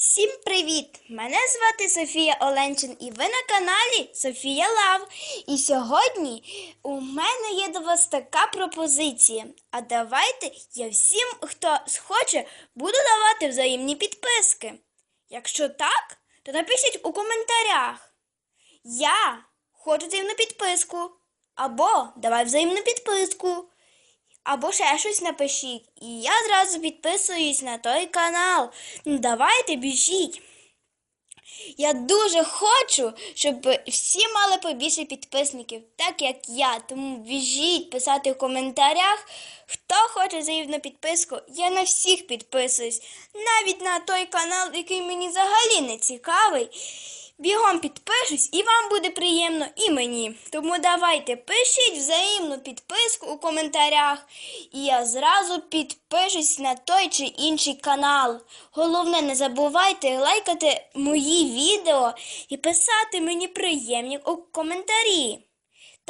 Всім привіт! Мене звати Софія Оленчин і ви на каналі Софія Лав. І сьогодні у мене є до вас така пропозиція. А давайте я всім, хто схоче, буду давати взаємні підписки. Якщо так, то напишіть у коментарях. Я хочу взаємну підписку. Або давай взаємну підписку. Або ще щось напишіть. І я зразу підписуюсь на той канал. Давайте біжіть. Я дуже хочу, щоб всі мали побільше підписників, так як я. Тому біжіть писати в коментарях, хто хоче взаємну підписку. Я на всіх підписуюсь, навіть на той канал, який мені взагалі не цікавий. Бігом підпишусь, і вам буде приємно, і мені. Тому давайте пишіть взаємну підписку у коментарях, і я зразу підпишусь на той чи інший канал. Головне, не забувайте лайкати мої відео і писати мені приємні у коментарі.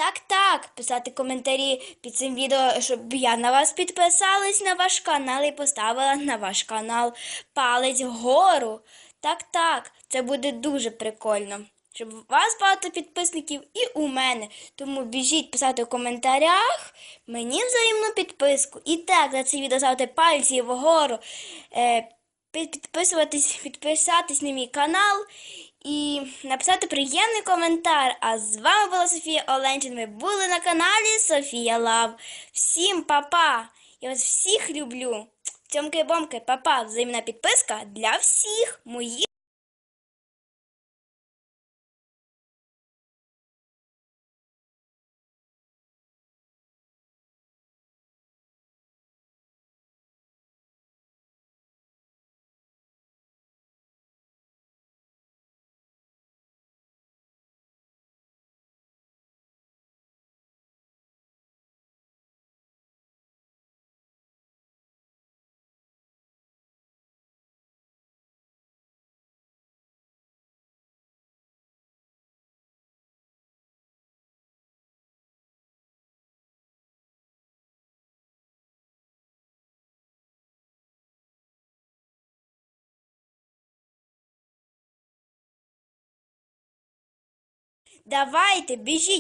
Так, так, писати коментарі під цим відео, щоб я на вас підписалась на ваш канал і поставила на ваш канал палець вгору. Так, так, це буде дуже прикольно. Щоб у вас багато підписників і у мене. Тому біжіть писати в коментарях мені взаємну підписку. І так, за це відео ставте пальці вгору, е, підписуватись, підписатись на мій канал і написати приємний коментар. А з вами була Софія Оленчин. Ви були на каналі Софія Лав. Всім па-па! Я вас всіх люблю. Цьомки-бомки, па-па, взаємна підписка для всіх моїх. Давайте, біжіть.